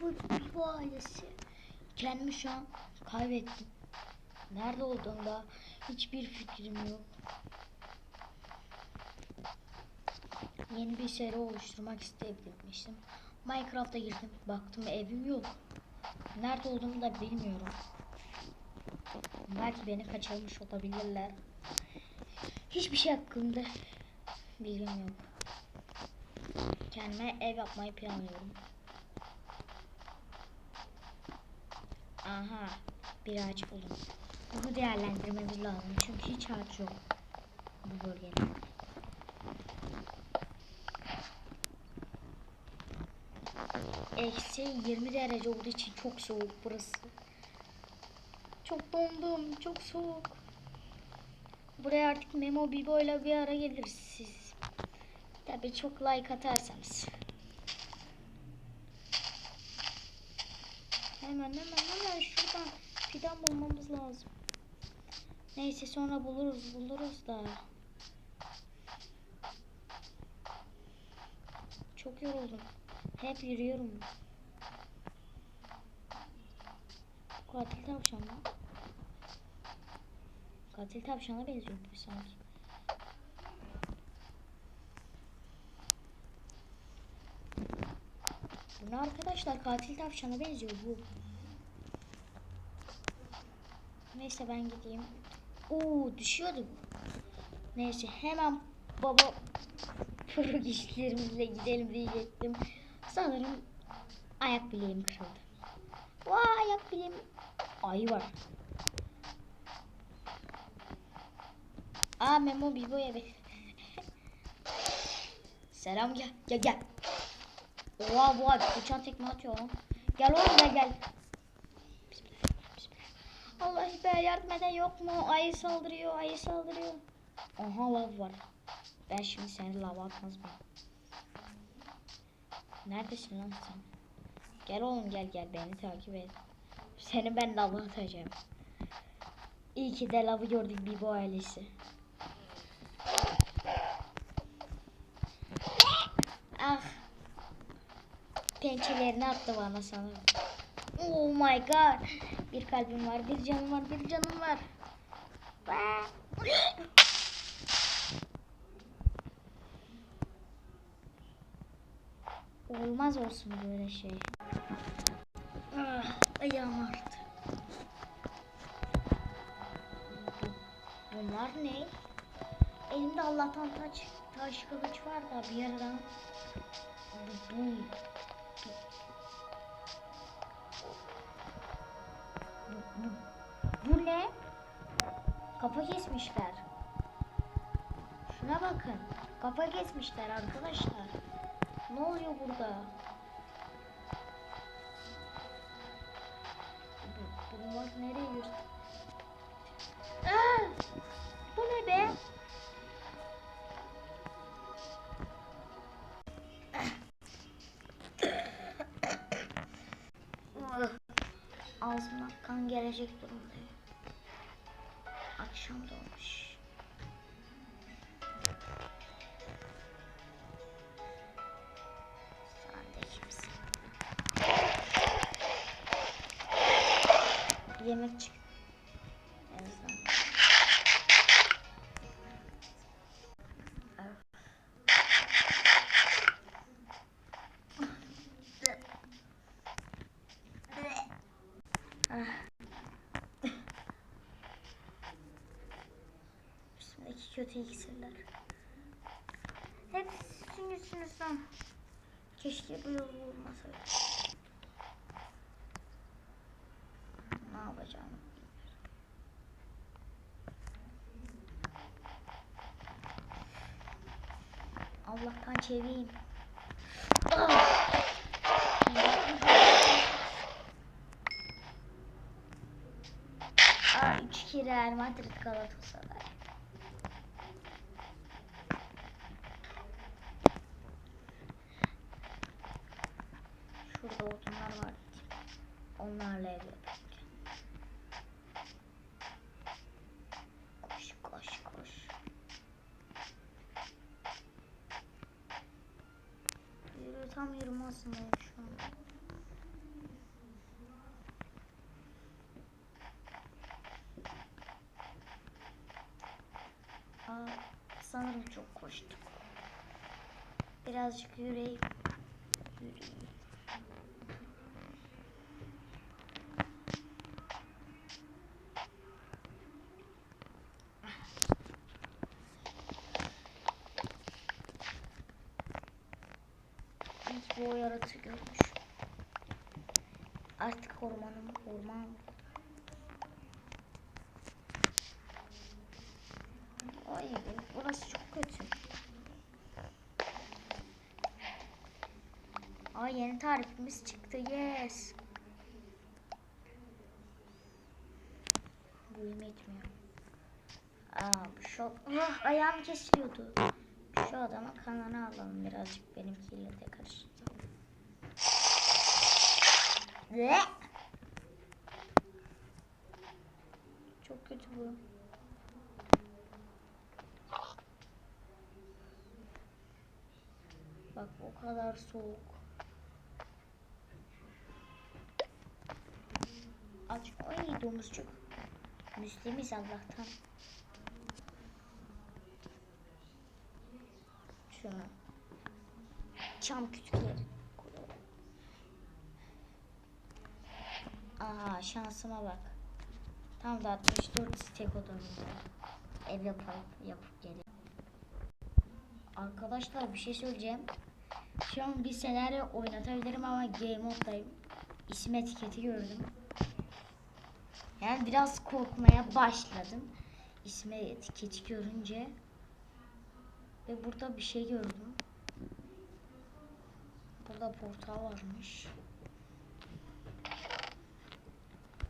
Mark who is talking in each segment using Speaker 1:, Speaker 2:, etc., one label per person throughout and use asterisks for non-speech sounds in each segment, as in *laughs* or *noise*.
Speaker 1: bu, bu ailesi. Kendimi şu an kaybettim. Nerede olduğumda hiçbir fikrim yok. Yeni bir seri oluşturmak isteyebilmiştim. Minecraft'a girdim. Baktım evim yok. Nerede olduğumu da bilmiyorum. Belki beni kaçırmış olabilirler. Hiçbir şey hakkında bilgim yok. Kendime ev yapmayı planlıyorum. Aha, bir ağaç buldum. Bunu değerlendirmemiz lazım çünkü hiç ağaç yok bu bölgede. Eksi 20 derece olduğu için çok soğuk burası. Çok dondum, çok soğuk. Buraya artık Memo Bibo ile bir ara geliriz siz. Tabii çok like atarsanız. Hemen hemen hemen şuradan fidan bulmamız lazım. Neyse sonra buluruz buluruz da. Çok yoruldum. Hep yürüyorum. Katil tavşan? Katil tavşana benziyor bu sanki. Bu ne arkadaşlar? Katil tavşana benziyor bu. Neyse ben gideyim. Oo düşüyordum. Neyse hemen baba pro *laughs* güçlerimizle gidelim diyecektim. Sanırım ayak bileğim kırıldı. Vay ayak bileğim. Ayı var. Aa Memo Bibo eve. *laughs* Selam gel gel gel. Oha bu abi uçan tekme atıyor. Gel oğlum gel gel. Allah be yardım eden yok mu? Ayı saldırıyor ayı saldırıyor. Aha lav var. Ben şimdi seni lava atmaz mıyım? Neredesin lan sen? Gel oğlum gel gel beni takip et. Seni ben lava atacağım. İyi ki de lavı gördük bir bu ailesi. Ah. Pençelerini attı bana sanırım. Oh my god. Bir kalbim var, bir canım var, bir canım var. *gasps* Olmaz olsun böyle şey. Ah, ayağım. Bu- Bunlar ne? Elimde Allah'tan taş, taş kılıç var da bir yerden bu, Kafa kesmişler. Şuna bakın. Kafa kesmişler arkadaşlar. Ne oluyor burada? Bu- Bunlar nereye yürüdü? Bu ne be? *coughs* Ağzımdan kan gelecek durumdayım. Da olmuş. Yemek çık. Kötü iksirler. Hep sizin yüzünüzden. Keşke bu yol olmasaydı. Ne yapacağım? Allah'tan çevireyim. Ah! Aa, üç kere Real Madrid Galatasaray. burada odunlar var. Onlarla ev yapacağım. Koş koş koş. Yürü, tam yürümezsin şu an. Sanırım çok koştuk. Birazcık yürüyeyim. Yürüyeyim. Bu yaratığı görmüş. Artık ormanım orman. Ay burası çok kötü. Ay yeni tarifimiz çıktı. Yes. Yemek yetmiyor. Aa bu şu ah, ayağım kesiliyordu. Şu adamın kanını alalım birazcık benimkiyle de karıştıralım. Ve çok kötü bu. Bak o kadar soğuk. Domuzcuk. Müslimiz Allah'tan. Şunu. Çam kütükleri. Aha şansıma bak. Tam da 64 stek odamızda. Ev yapıp, yapıp geliyor. Arkadaşlar bir şey söyleyeceğim. Şu an bir senaryo oynatabilirim ama game moddayım. İsim etiketi gördüm. Yani biraz korkmaya başladım. İsmi etiketi görünce. Ve burada bir şey gördüm. Burada portal varmış.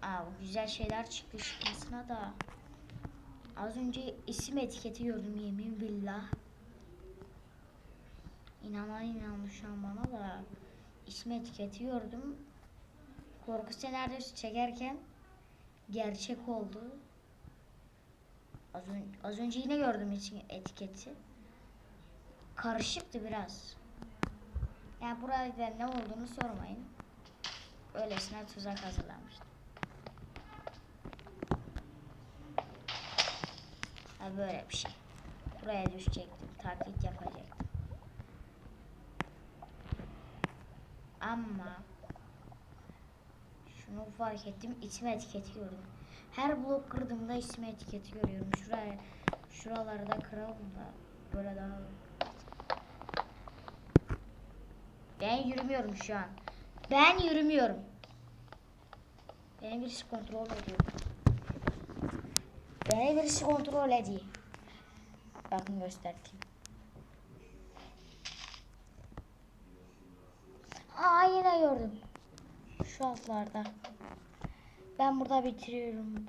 Speaker 1: Aa, güzel şeyler çıktı çıkmasına da. Az önce isim etiketi gördüm yemin billah. İnanan inanmış şu an bana da. İsim etiketi gördüm. Korku senaryosu çekerken gerçek oldu. Az, ön- az önce yine gördüm etiketi. Karışıktı biraz. Yani burada ne olduğunu sormayın. Öylesine tuzak hazırlanmıştım. Ha böyle bir şey. Buraya düşecektim. Taklit yapacaktım. Ama şunu fark ettim. isim etiketi gördüm. Her blok kırdığımda isim etiketi görüyorum. Şuraya şuralarda kıralım da böyle daha Ben yürümüyorum şu an. Ben yürümüyorum. Beni birisi kontrol ediyor. Beni birisi kontrol ediyor. Bakın göstereyim. Aa yine gördüm. Şu altlarda. Ben burada bitiriyorum.